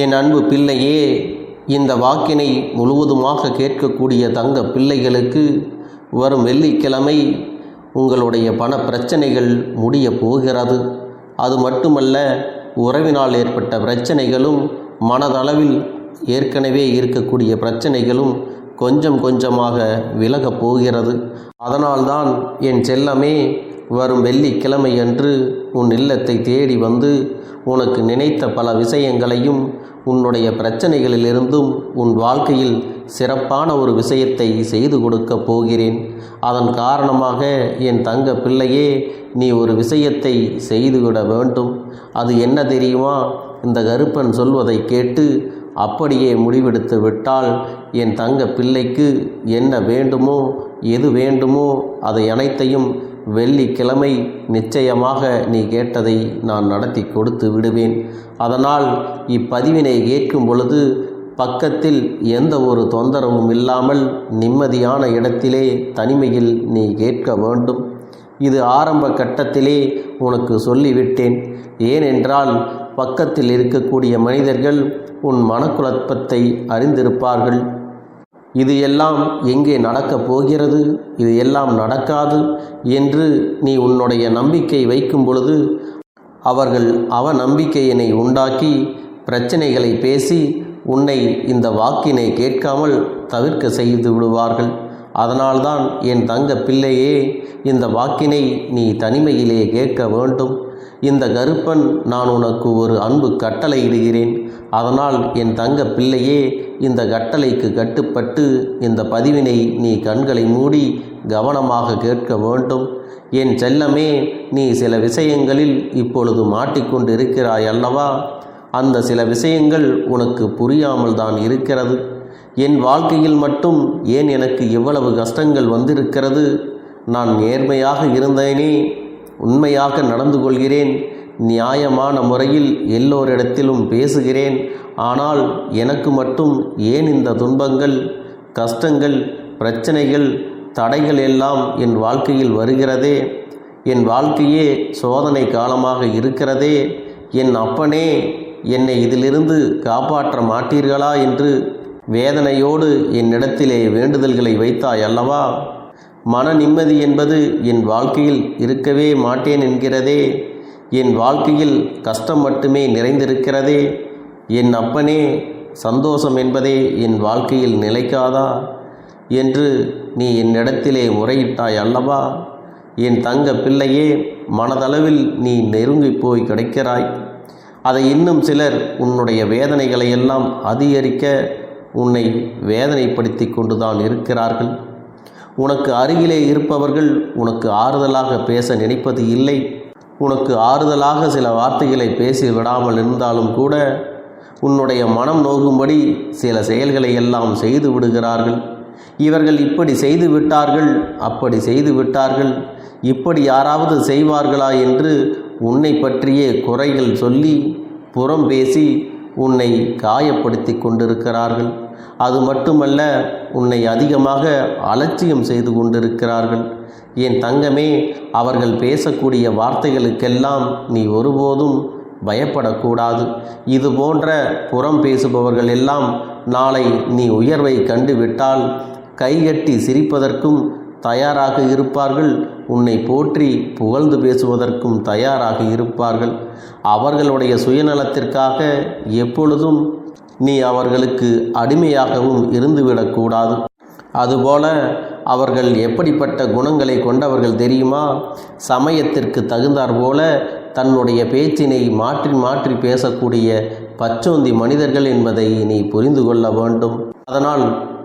என் அன்பு பிள்ளையே இந்த வாக்கினை முழுவதுமாக கேட்கக்கூடிய தங்க பிள்ளைகளுக்கு வரும் வெள்ளிக்கிழமை உங்களுடைய பண பிரச்சனைகள் முடிய போகிறது. அது மட்டுமல்ல உறவினால் ஏற்பட்ட பிரச்சனைகளும் மனதளவில் ஏற்கனவே இருக்கக்கூடிய பிரச்சனைகளும் கொஞ்சம் கொஞ்சமாக விலகப் போகிறது. அதனால்தான் என் செல்லமே வரும் வெள்ளிக்கிழமை அன்று உன் இல்லத்தை தேடி வந்து உனக்கு நினைத்த பல விஷயங்களையும் உன்னுடைய பிரச்சனைகளிலிருந்தும் உன் வாழ்க்கையில் சிறப்பான ஒரு விஷயத்தை செய்து கொடுக்கப் போகிறேன். அதன் காரணமாக என் தங்க பிள்ளையே நீ ஒரு விஷயத்தை செய்துவிட வேண்டும். அது என்ன தெரியுமா? இந்த கருப்பன் சொல்வதை கேட்டு அப்படியே முடிவெடுத்து விட்டால் என் தங்க பிள்ளைக்கு என்ன வேண்டுமோ எது வேண்டுமோ அதை அனைத்தையும் வெள்ளிக்கிழமை நிச்சயமாக நீ கேட்டதை நான் நடத்தி கொடுத்து விடுவேன். அதனால் இப்பதிவினை கேட்கும் பொழுது பக்கத்தில் எந்த ஒரு தொந்தரவும் இல்லாமல் நிம்மதியான இடத்திலே தனிமையில் நீ கேட்க வேண்டும். இது ஆரம்ப கட்டத்திலே உனக்கு சொல்லிவிட்டேன். ஏனென்றால் பக்கத்தில் இருக்கக்கூடிய மனிதர்கள் உன் மனக்குழப்பத்தை அறிந்திருப்பார்கள். இது எல்லாம் எங்கே நடக்கப் போகிறது? இது எல்லாம் நடக்காது என்று நீ உன்னுடைய நம்பிக்கை வைக்கும் பொழுது அவர்கள் அவ நம்பிக்கையினை உண்டாக்கி பிரச்சனைகளை பேசி உன்னை இந்த வாக்கினை கேட்காமல் தவிர்க்க செய்து விடுவார்கள். அதனால்தான் என் தங்க பிள்ளையே இந்த வாக்கினை நீ தனிமையிலே கேட்க வேண்டும். இந்த கருப்பன் நான் உனக்கு ஒரு அன்பு கட்டளை இடுகிறேன் அதனால் என் தங்க பிள்ளையே இந்த கட்டளைக்கு கட்டுப்பட்டு இந்த பதிவினை நீ கண்களை மூடி கவனமாக கேட்க வேண்டும். என் செல்லமே நீ சில விஷயங்களில் இப்பொழுது மாட்டிக்கொண்டு இருக்கிறாய் அல்லவா? அந்த சில விஷயங்கள் உனக்கு புரியாமல் தான் இருக்கிறது. என் வாழ்க்கையில் மட்டும் ஏன் எனக்கு இவ்வளவு கஷ்டங்கள் வந்திருக்கிறது? நான் நேர்மையாக இருந்தேனே உண்மையாக நடந்து கொள்கிறேன் நியாயமான முறையில் எல்லோரிடத்திலும் பேசுகிறேன். ஆனால் எனக்கு மட்டும் ஏன் இந்த துன்பங்கள் கஷ்டங்கள் பிரச்சனைகள் தடைகள் எல்லாம் என் வாழ்க்கையில் வருகிறதே? என் வாழ்க்கையே சோதனை காலமாக இருக்கிறதே? என் அப்பனே என்னை இதிலிருந்து காப்பாற்ற மாட்டீர்களா என்று வேதனையோடு என்னிடத்திலே வேண்டுதல்களை வைத்தாய் அல்லவா? மன நிம்மதி என்பது என் வாழ்க்கையில் இருக்கவே மாட்டேன் என்கிறதே என் வாழ்க்கையில் கஷ்டம் மட்டுமே நிறைந்திருக்கிறதே என் அப்பனே சந்தோஷம் என்பதே என் வாழ்க்கையில் நிலைக்காதா என்று நீ என்னிடத்திலே முறையிட்டாய் அல்லவா? என் தங்க பிள்ளையே மனதளவில் நீ நெருங்கி போய் கிடைக்கிறாய். அதை இன்னும் சிலர் உன்னுடைய வேதனைகளை எல்லாம் அதிகரிக்க உன்னை வேதனைப்படுத்தி கொண்டுதான் இருக்கிறார்கள். உனக்கு அருகிலே இருப்பவர்கள் உனக்கு ஆறுதலாக பேச நினைப்பது இல்லை. உனக்கு ஆறுதலாக சில வார்த்தைகளை பேசி விடாமல் இருந்தாலும் கூட உன்னுடைய மனம் நோகும்படி சில செயல்களை எல்லாம் செய்து விடுகிறார்கள். இவர்கள் இப்படி செய்து விட்டார்கள் அப்படி செய்து விட்டார்கள். இப்படி யாராவது செய்வார்களா என்று உன்னை பற்றியே குறைகள் சொல்லி புறம் பேசி உன்னை காயப்படுத்தி கொண்டிருக்கிறார்கள். அது மட்டுமல்ல உன்னை அதிகமாக அலட்சியம் செய்து கொண்டிருக்கிறார்கள். என் தங்கமே அவர்கள் பேசக்கூடிய வார்த்தைகளுக்கெல்லாம் நீ ஒருபோதும் பயப்படக்கூடாது. இது போன்ற புறம் பேசுபவர்கள் எல்லாம் நாளை நீ உயர்வை கண்டுவிட்டால் கைகட்டி சிரிப்பதற்கும் தயாராக இருப்பார்கள். உன்னை போற்றி புகழ்ந்து பேசுவதற்கும் தயாராக இருப்பார்கள். அவர்களுடைய சுயநலத்திற்காக எப்பொழுதும் நீ அவர்களுக்கு அடிமையாகவும் இருந்துவிடக்கூடாது. அதுபோல அவர்கள் எப்படிப்பட்ட குணங்களை கொண்டவர்கள் தெரியுமா? சமயத்திற்கு தகுந்தாற் போல தன்னுடைய பேச்சினை மாற்றி மாற்றி பேசக்கூடிய பச்சோந்தி மனிதர்கள் என்பதை நீ புரிந்து கொள்ள வேண்டும். அதனால்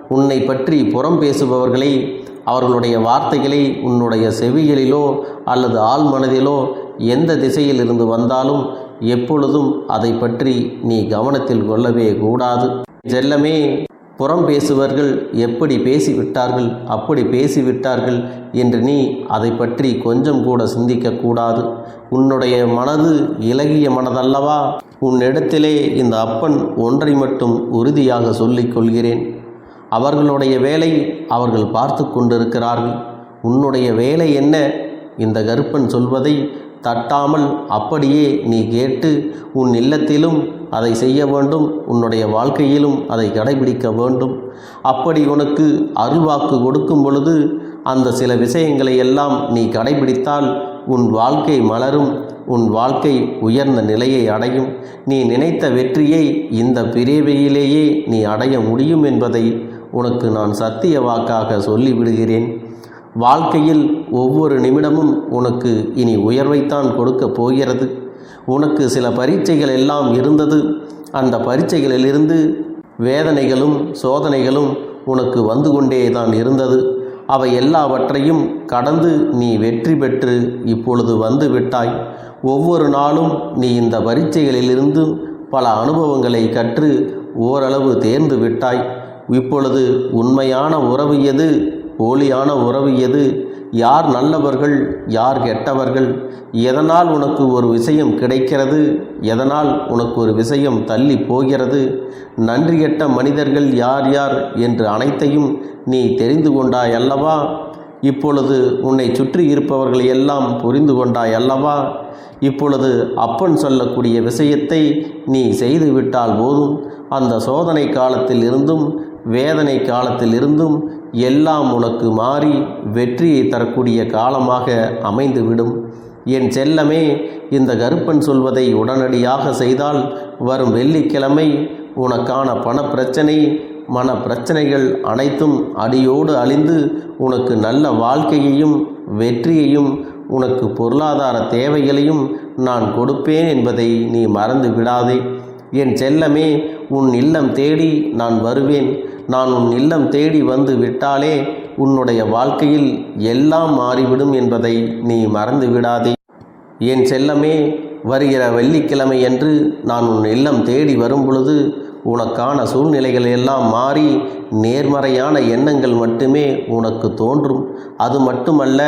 உன்னை பற்றி புறம் பேசுபவர்களை அவர்களுடைய வார்த்தைகளை உன்னுடைய செவிகளிலோ அல்லது ஆழ்மனதிலோ எந்த திசையில் இருந்து வந்தாலும் எப்பொழுதும் அதை பற்றி நீ கவனத்தில் கொள்ளவே கூடாது. செல்லமே புறம் பேசுவர்கள் எப்படி பேசிவிட்டார்கள் அப்படி பேசிவிட்டார்கள் என்று நீ அதை பற்றி கொஞ்சம் கூட சிந்திக்கக்கூடாது உன்னுடைய மனது இலகிய மனதல்லவா? உன்னிடத்திலே இந்த அப்பன் ஒன்றை மட்டும் உறுதியாக சொல்லிக் கொள்கிறேன். அவர்களுடைய வேலை அவர்கள் பார்த்து கொண்டிருக்கிறார்கள். உன்னுடைய வேலை என்ன? இந்த கருப்பன் சொல்வதை தட்டாமல் அப்படியே நீ கேட்டு உன் இல்லத்திலும் அதை செய்ய வேண்டும் உன்னுடைய வாழ்க்கையிலும் அதை கடைபிடிக்க வேண்டும். அப்படி உனக்கு அருள்வாக்கு கொடுக்கும் பொழுது அந்த சில விஷயங்களை எல்லாம் நீ கடைபிடித்தால் உன் வாழ்க்கை மலரும் உன் வாழ்க்கை உயர்ந்த நிலையை அடையும். நீ நினைத்த வெற்றியை இந்த பிரிவையிலேயே நீ அடைய முடியும் என்பதை உனக்கு நான் சத்திய வாக்காக சொல்லிவிடுகிறேன். வாழ்க்கையில் ஒவ்வொரு நிமிடமும் உனக்கு இனி உயர்வைத்தான் கொடுக்கப் போகிறது. உனக்கு சில பரீட்சைகள் எல்லாம் இருந்தது. அந்த பரீட்சைகளிலிருந்து வேதனைகளும் சோதனைகளும் உனக்கு வந்து கொண்டே தான் இருந்தது. அவை எல்லாவற்றையும் கடந்து நீ வெற்றி பெற்று இப்பொழுது வந்து விட்டாய். ஒவ்வொரு நாளும் நீ இந்த பரீட்சைகளிலிருந்து பல அனுபவங்களை கற்று ஓரளவு தேர்ந்து விட்டாய். இப்பொழுது உண்மையான உறவு எது? போலியான உறவு எது? யார் நல்லவர்கள் யார் கெட்டவர்கள்? எதனால் உனக்கு ஒரு விஷயம் கிடைக்கிறது? எதனால் உனக்கு ஒரு விஷயம் தள்ளி போகிறது? நன்றி கெட்ட மனிதர்கள் யார் யார் என்று அனைத்தையும் நீ தெரிந்து கொண்டாய் அல்லவா? இப்பொழுது உன்னை சுற்றி இருப்பவர்களை எல்லாம் புரிந்து கொண்டாய் அல்லவா? இப்பொழுது அப்பன் சொல்லக்கூடிய விஷயத்தை நீ செய்துவிட்டால் போதும். அந்த சோதனை காலத்தில் இருந்தும் வேதனை காலத்தில் இருந்தும் எல்லாம் உனக்கு மாறி வெற்றியை தரக்கூடிய காலமாக அமைந்துவிடும். என் செல்லமே இந்த கருப்பன் சொல்வதை உடனடியாக செய்தால் வரும் வெள்ளிக்கிழமை உனக்கான பணப்பிரச்சனை மன பிரச்சனைகள் அனைத்தும் அடியோடு அழிந்து உனக்கு நல்ல வாழ்க்கையையும் வெற்றியையும் உனக்கு பொருளாதார தேவைகளையும் நான் கொடுப்பேன் என்பதை நீ மறந்து விடாதே என் செல்லமே உன் இல்லம் தேடி நான் வருவேன். நான் உன் இல்லம் தேடி வந்து விட்டாலே உன்னுடைய வாழ்க்கையில் எல்லாம் மாறிவிடும் என்பதை நீ மறந்து விடாதே. என் செல்லமே வருகிற வெள்ளிக்கிழமை என்று நான் உன் இல்லம் தேடி வரும் பொழுது உனக்கான சூழ்நிலைகள் எல்லாம் மாறி நேர்மறையான எண்ணங்கள் மட்டுமே உனக்கு தோன்றும். அது மட்டுமல்ல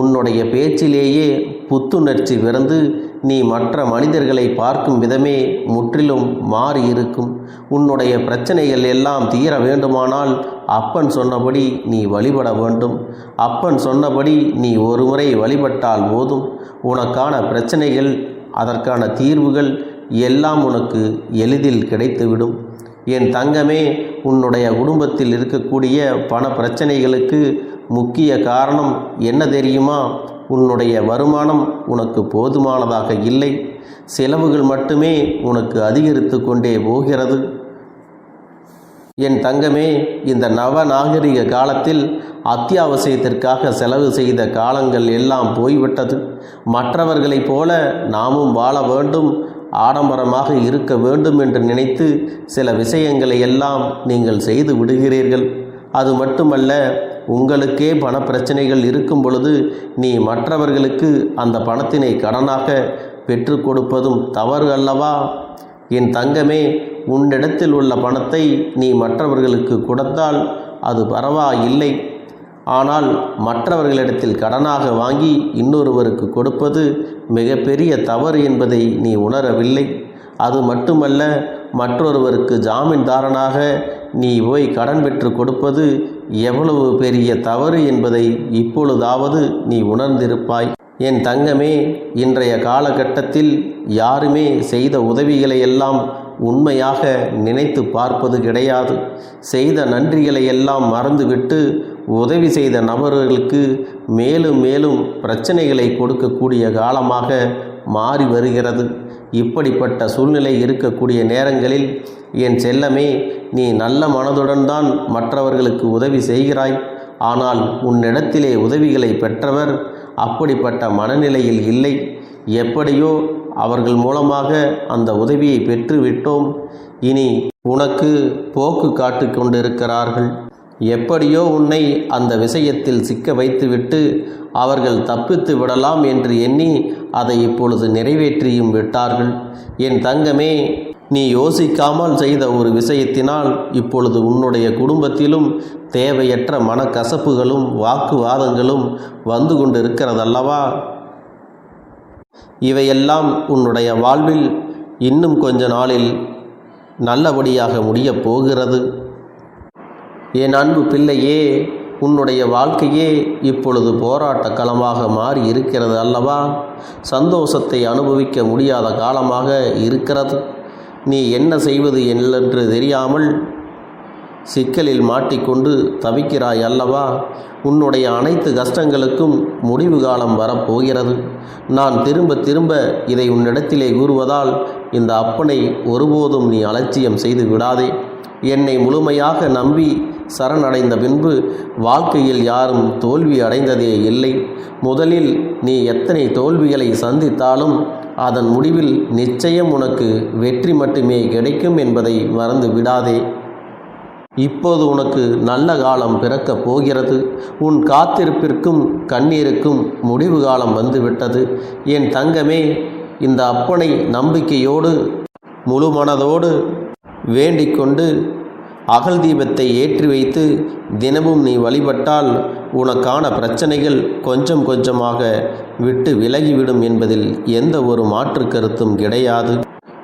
உன்னுடைய பேச்சிலேயே புத்துணர்ச்சி பிறந்து நீ மற்ற மனிதர்களை பார்க்கும் விதமே முற்றிலும் மாறி இருக்கும். உன்னுடைய பிரச்சனைகள் எல்லாம் தீர வேண்டுமானால் அப்பன் சொன்னபடி நீ வழிபட வேண்டும். அப்பன் சொன்னபடி நீ ஒருமுறை வழிபட்டால் போதும். உனக்கான பிரச்சனைகள் அதற்கான தீர்வுகள் எல்லாம் உனக்கு எளிதில் கிடைத்துவிடும். என் தங்கமே உன்னுடைய குடும்பத்தில் இருக்கக்கூடிய பண பிரச்சனைகளுக்கு முக்கிய காரணம் என்ன தெரியுமா? உன்னுடைய வருமானம் உனக்கு போதுமானதாக இல்லை. செலவுகள் மட்டுமே உனக்கு அதிகரித்து கொண்டே போகிறது. என் தங்கமே இந்த நவநாகரிக காலத்தில் அத்தியாவசியத்திற்காக செலவு செய்த காலங்கள் எல்லாம் போய்விட்டது. மற்றவர்களைப் போல நாமும் வாழ வேண்டும் ஆடம்பரமாக இருக்க வேண்டும் என்று நினைத்து சில விஷயங்களை எல்லாம் நீங்கள் செய்து விடுகிறீர்கள். அது மட்டுமல்ல உங்களுக்கே பண பிரச்சனைகள் இருக்கும் பொழுது நீ மற்றவர்களுக்கு அந்த பணத்தினை கடனாக பெற்று கொடுப்பதும் தவறு அல்லவா? என் தங்கமே உன்னிடத்தில் உள்ள பணத்தை நீ மற்றவர்களுக்கு கொடுத்தால் அது பரவாயில்லை. ஆனால் மற்றவர்களிடத்தில் கடனாக வாங்கி இன்னொருவருக்கு கொடுப்பது மிகப்பெரிய தவறு என்பதை நீ உணரவில்லை. அது மட்டுமல்ல மற்றொருவருக்கு ஜாமீன்தாரனாக நீ போய் கடன் பெற்று கொடுப்பது எவ்வளவு பெரிய தவறு என்பதை இப்பொழுதாவது நீ உணர்ந்திருப்பாய். என் தங்கமே இன்றைய காலகட்டத்தில் யாருமே செய்த உதவிகளை எல்லாம் உண்மையாக நினைத்து பார்ப்பது கிடையாது. செய்த நன்றிகளை எல்லாம் மறந்துவிட்டு உதவி செய்த நபர்களுக்கு மேலும் மேலும் பிரச்சனைகளை கொடுக்கக்கூடிய காலமாக மாறி வருகிறது. இப்படிப்பட்ட சூழ்நிலை இருக்கக்கூடிய நேரங்களில் என் செல்லமே நீ நல்ல மனதுடன் தான் மற்றவர்களுக்கு உதவி செய்கிறாய். ஆனால் உன்னிடத்திலே உதவிகளை பெற்றவர் அப்படிப்பட்ட மனநிலையில் இல்லை. எப்படியோ அவர்கள் மூலமாக அந்த உதவியை பெற்றுவிட்டோம். இனி உனக்கு போக்கு காட்டு கொண்டிருக்கிறார்கள். எப்படியோ உன்னை அந்த விஷயத்தில் சிக்க வைத்துவிட்டு அவர்கள் தப்பித்து விடலாம் என்று எண்ணி அதை இப்பொழுது நிறைவேற்றியும் விட்டார்கள். என் தங்கமே நீ யோசிக்காமல் செய்த ஒரு விஷயத்தினால் இப்பொழுது உன்னுடைய குடும்பத்திலும் தேவையற்ற மனக்கசப்புகளும் வாக்குவாதங்களும் வந்து கொண்டிருக்கிறதல்லவா? இவையெல்லாம் உன்னுடைய வாழ்வில் இன்னும் கொஞ்ச நாளில் நல்லபடியாக முடியப் போகிறது. என் அன்பு பிள்ளையே உன்னுடைய வாழ்க்கையே இப்பொழுது போராட்ட களமாக மாறி இருக்கிறது அல்லவா? சந்தோஷத்தை அனுபவிக்க முடியாத காலமாக இருக்கிறது. நீ என்ன செய்வது என்று தெரியாமல் சிக்கலில் மாட்டிக்கொண்டு தவிக்கிறாய் அல்லவா? உன்னுடைய அனைத்து கஷ்டங்களுக்கும் முடிவு காலம் வரப்போகிறது. நான் திரும்ப திரும்ப இதை உன்னிடத்திலே கூறுவதால் இந்த அப்பனை ஒருபோதும் நீ அலட்சியம் செய்து விடாதே. என்னை முழுமையாக நம்பி சரணடைந்த பின்பு வாழ்க்கையில் யாரும் தோல்வி அடைந்ததே இல்லை. முதலில் நீ எத்தனை தோல்விகளை சந்தித்தாலும் அதன் முடிவில் நிச்சயம் உனக்கு வெற்றி மட்டுமே கிடைக்கும் என்பதை மறந்து விடாதே. இப்போது உனக்கு நல்ல காலம் பிறக்கப் போகிறது. உன் காத்திருப்பிற்கும் கண்ணீருக்கும் முடிவு காலம் வந்துவிட்டது. என் தங்கமே இந்த அப்பனை நம்பிக்கையோடு முழு மனதோடு வேண்டிக்கொண்டு அகல் தீபத்தை ஏற்றி வைத்து தினமும் நீ வழிபட்டால் உனக்கான பிரச்சனைகள் கொஞ்சம் கொஞ்சமாக விட்டு விலகிவிடும் என்பதில் எந்த ஒரு மாற்று கருத்தும் கிடையாது.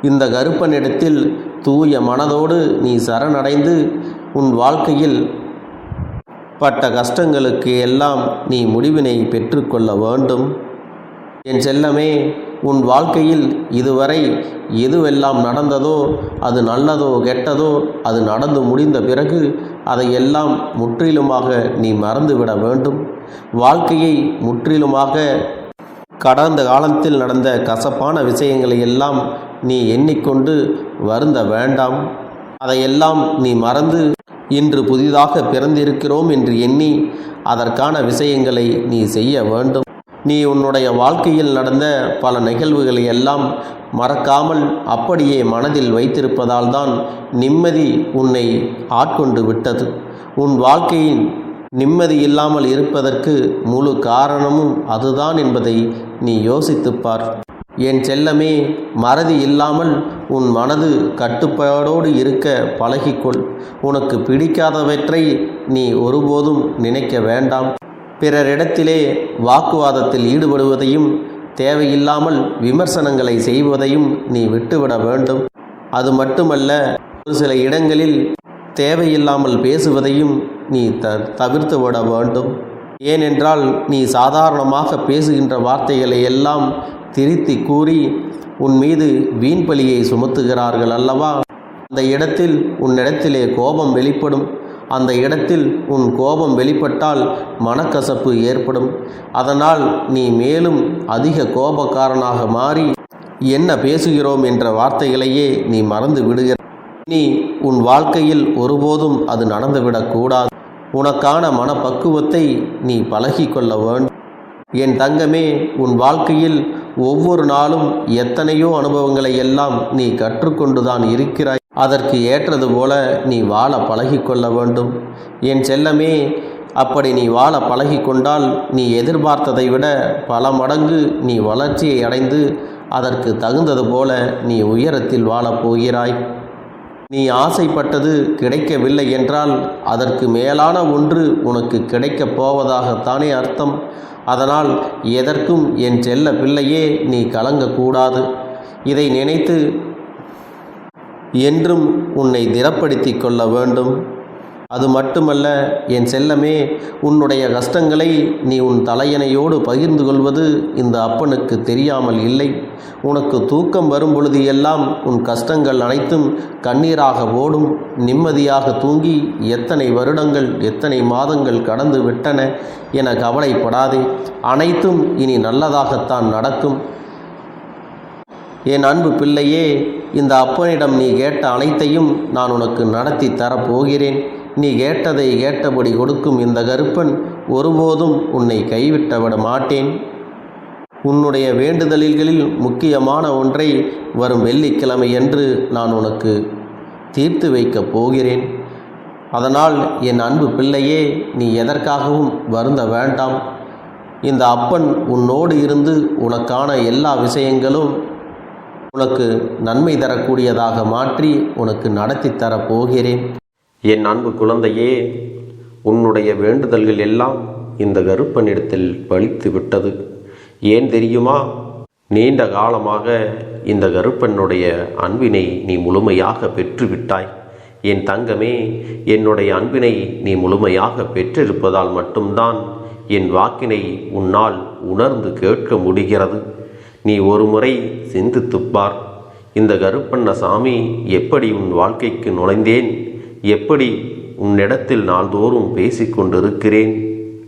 இந்த கருப்பனிடத்தில் தூய மனதோடு நீ சரணடைந்து உன் வாழ்க்கையில் பட்ட கஷ்டங்களுக்கு எல்லாம் நீ முடிவினை பெற்றுக்கொள்ள வேண்டும். என் செல்லமே உன் வாழ்க்கையில் இதுவரை எதுவெல்லாம் நடந்ததோ அது நல்லதோ கெட்டதோ அது நடந்து முடிந்த பிறகு அதையெல்லாம் முற்றிலுமாக நீ மறந்துவிட வேண்டும். வாழ்க்கையை முற்றிலுமாக கடந்த காலத்தில் நடந்த கசப்பான விஷயங்களை எல்லாம் நீ எண்ணிக்கொண்டு வருந்த வேண்டாம். அதையெல்லாம் நீ மறந்து இன்று புதிதாக பிறந்திருக்கிறோம் என்று எண்ணி அதற்கான விஷயங்களை நீ செய்ய வேண்டும். நீ உன்னுடைய வாழ்க்கையில் நடந்த பல நிகழ்வுகளை எல்லாம் மறக்காமல் அப்படியே மனதில் வைத்திருப்பதால் தான் நிம்மதி உன்னை ஆட்கொண்டு விட்டது. உன் வாழ்க்கையின் நிம்மதி இல்லாமல் இருப்பதற்கு முழு காரணமும் அதுதான் என்பதை நீ யோசித்துப்பார் என் செல்லமே மறதி இல்லாமல் உன் மனது கட்டுப்பாடோடு இருக்க பழகிக்கொள். உனக்கு பிடிக்காதவற்றை நீ ஒருபோதும் நினைக்க வேண்டாம். பிறரிடத்திலே வாக்குவாதத்தில் ஈடுபடுவதையும் தேவையில்லாமல் விமர்சனங்களை செய்வதையும் நீ விட்டுவிட வேண்டும். அது மட்டுமல்ல ஒரு சில இடங்களில் தேவையில்லாமல் பேசுவதையும் நீ த தவிர்த்து விட வேண்டும். ஏனென்றால் நீ சாதாரணமாக பேசுகின்ற வார்த்தைகளை எல்லாம் திருத்தி கூறி உன் மீது வீண் பலியை சுமத்துகிறார்கள் அல்லவா? அந்த இடத்தில் உன்னிடத்திலே கோபம் வெளிப்படும். அந்த இடத்தில் உன் கோபம் வெளிப்பட்டால் மனக்கசப்பு ஏற்படும். அதனால் நீ மேலும் அதிக கோபக்காரனாக மாறி என்ன பேசுகிறோம் என்ற வார்த்தைகளையே நீ மறந்து விடுகிற நீ உன் வாழ்க்கையில் ஒருபோதும் அது நடந்துவிடக்கூடாது உனக்கான மனப்பக்குவத்தை நீ பழகிக்கொள்ள வேண்டும். என் தங்கமே உன் வாழ்க்கையில் ஒவ்வொரு நாளும் எத்தனையோ அனுபவங்களை எல்லாம் நீ கற்றுக்கொண்டுதான் இருக்கிறாய். அதற்கு ஏற்றது போல நீ வாழ பழகிக்கொள்ள வேண்டும். என் செல்லமே அப்படி நீ வாழ பழகிக்கொண்டால் நீ எதிர்பார்த்ததை விட பல மடங்கு நீ வளர்ச்சியை அடைந்து அதற்கு தகுந்தது போல நீ உயரத்தில் வாழப் போகிறாய். நீ ஆசைப்பட்டது கிடைக்கவில்லை என்றால் அதற்கு மேலான ஒன்று உனக்கு கிடைக்கப் போவதாகத்தானே அர்த்தம். அதனால் எதற்கும் என் செல்ல பிள்ளையே நீ கலங்கக்கூடாது. இதை நினைத்து என்றும் உன்னை திடப்படுத்தி கொள்ள வேண்டும். அது மட்டுமல்ல என் செல்லமே உன்னுடைய கஷ்டங்களை நீ உன் தலையணையோடு பகிர்ந்து கொள்வது இந்த அப்பனுக்கு தெரியாமல் இல்லை. உனக்கு தூக்கம் வரும் பொழுது எல்லாம் உன் கஷ்டங்கள் அனைத்தும் கண்ணீராக ஓடும். நிம்மதியாக தூங்கி எத்தனை வருடங்கள் எத்தனை மாதங்கள் கடந்து விட்டன என கவலைப்படாதே. அனைத்தும் இனி நல்லதாகத்தான் நடக்கும். என் அன்பு பிள்ளையே இந்த அப்பனிடம் நீ கேட்ட அனைத்தையும் நான் உனக்கு நடத்தி தரப்போகிறேன். நீ கேட்டதை கேட்டபடி கொடுக்கும் இந்த கருப்பன் ஒருபோதும் உன்னை கைவிட்டவிட மாட்டேன். உன்னுடைய வேண்டுதல்களில் முக்கியமான ஒன்றை வரும் வெள்ளிக்கிழமை என்று நான் உனக்கு தீர்த்து வைக்கப் போகிறேன். அதனால் என் அன்பு பிள்ளையே நீ எதற்காகவும் வருந்த வேண்டாம். இந்த அப்பன் உன்னோடு இருந்து உனக்கான எல்லா விஷயங்களும் உனக்கு நன்மை தரக்கூடியதாக மாற்றி உனக்கு நடத்தி தரப்போகிறேன் என் அன்பு குழந்தையே உன்னுடைய வேண்டுதல்கள் எல்லாம் இந்த கருப்பனிடத்தில் பலித்து விட்டது. ஏன் தெரியுமா? நீண்ட காலமாக இந்த கருப்பனுடைய அன்பினை நீ முழுமையாக பெற்றுவிட்டாய். என் தங்கமே என்னுடைய அன்பினை நீ முழுமையாக பெற்றிருப்பதால் மட்டும்தான் என் வாக்கினை உன்னால் உணர்ந்து கேட்க முடிகிறது. நீ ஒரு முறை சிந்தித்துப் பார் இந்த கருப்பண்ணசாமி எப்படி உன் வாழ்க்கைக்கு நுழைந்தேன்? எப்படி உன்னிடத்தில் நாள்தோறும் பேசிக்கொண்டிருக்கிறேன்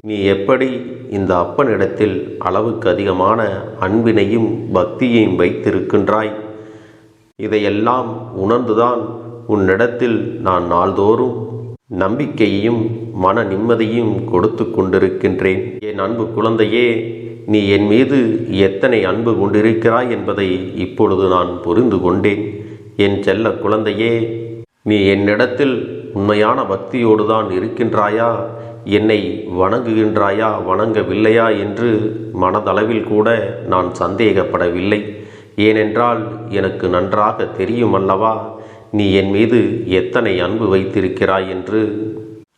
நீ எப்படி இந்த அப்பனிடத்தில் அளவுக்கு அதிகமான அன்பினையும் பக்தியையும் வைத்திருக்கின்றாய்? இதையெல்லாம் உணர்ந்துதான் உன்னிடத்தில் நான் நாள்தோறும் நம்பிக்கையையும் மன நிம்மதியும் கொடுத்து கொண்டிருக்கின்றேன். என் அன்பு குழந்தையே நீ என் மீது எத்தனை அன்பு கொண்டிருக்கிறாய் என்பதை இப்பொழுது நான் புரிந்து கொண்டேன். என் செல்ல குழந்தையே நீ என்னிடத்தில் உண்மையான பக்தியோடு தான் இருக்கின்றாயா? என்னை வணங்குகின்றாயா? வணங்கவில்லையா? என்று மனதளவில் கூட நான் சந்தேகப்படவில்லை. ஏனென்றால் எனக்கு நன்றாக தெரியும் அல்லவா நீ என் மீது எத்தனை அன்பு வைத்திருக்கிறாய் என்று.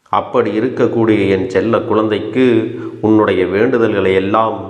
அப்படி இருக்கக்கூடிய என் செல்ல குழந்தைக்கு உன்னுடைய வேண்டுதல்களை எல்லாம்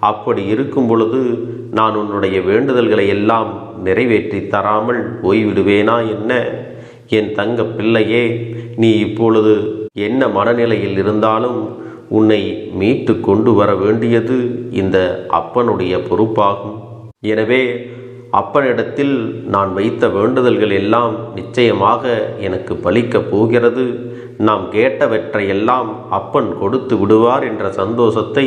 அப்படி இருக்கும் பொழுது நான் உன்னுடைய வேண்டுதல்களை எல்லாம் நிறைவேற்றி தராமல் போய்விடுவேனா என்ன? என் தங்க பிள்ளையே நீ இப்பொழுது என்ன மனநிலையில் இருந்தாலும் உன்னை மீட்டு கொண்டு வர வேண்டியது இந்த அப்பனுடைய பொறுப்பாகும். எனவே அப்பனிடத்தில் நான் வைத்த வேண்டுதல்கள் எல்லாம் நிச்சயமாக எனக்கு பலிக்கப் போகிறது. நாம் கேட்டவற்றையெல்லாம் அப்பன் கொடுத்து விடுவார் என்ற சந்தோஷத்தை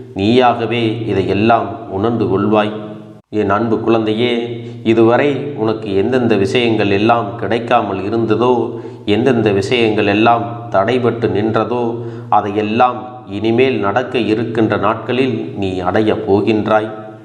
நீயாகவே இதையெல்லாம் உணர்ந்து கொள்வாய். என் அன்பு குழந்தையே இதுவரை உனக்கு எந்தெந்த விஷயங்கள் எல்லாம் கிடைக்காமல் இருந்ததோ எந்தெந்த விஷயங்கள் எல்லாம் தடைபட்டு நின்றதோ அதையெல்லாம் இனிமேல் நடக்க இருக்கின்ற நாட்களில் நீ அடையப் போகின்றாய்.